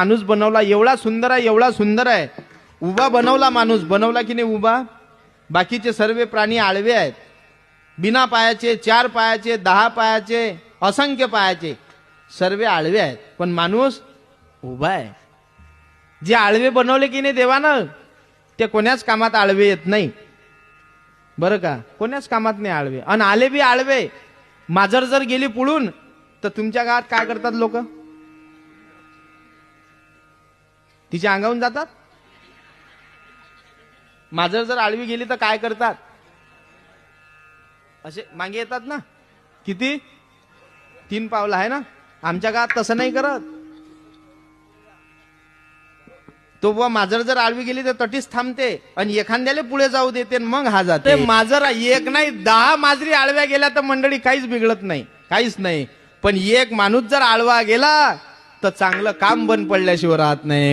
माणूस बनवला एवढा सुंदर आहे एवढा सुंदर आहे. उभा बनवला माणूस बनवला की नाही उभा? बाकीचे सर्व प्राणी आळवे आहेत. बिना पायाचे चार पायाचे दहा पायाचे असंख्य पायाचे. सर्व आळवे आहेत. पण माणूस उभा आहे. जे आळवे बनवले की नाही देवानं ते कोण्याच कामात आळवे येत नाही. बरं का? कोण्याच कामात नाही आळवे. आणि आले बी आळवे. माजर जर गेली पुढून तर तुमच्या गावात काय करतात लोक? तिच्या अंगावून जातात? माजर जर आळवी गेली तर काय करतात? असे मागे येतात ना? किती? तीन पावलं आहे ना? आमच्या गावात तसं नाही करत. तो बुवा माजर जर आळवी गेली तर तटीच थांबते आणि एखाद्याला पुढे जाऊ देते मग हा जाते. माजर एक नाही दहा माजरी आळव्या गेल्या तर मंडळी काहीच बिघडत नाही काहीच नाही. पण एक माणूस जर आळवा गेला तर चांगलं काम बंद पडल्याशिवाय राहत नाही.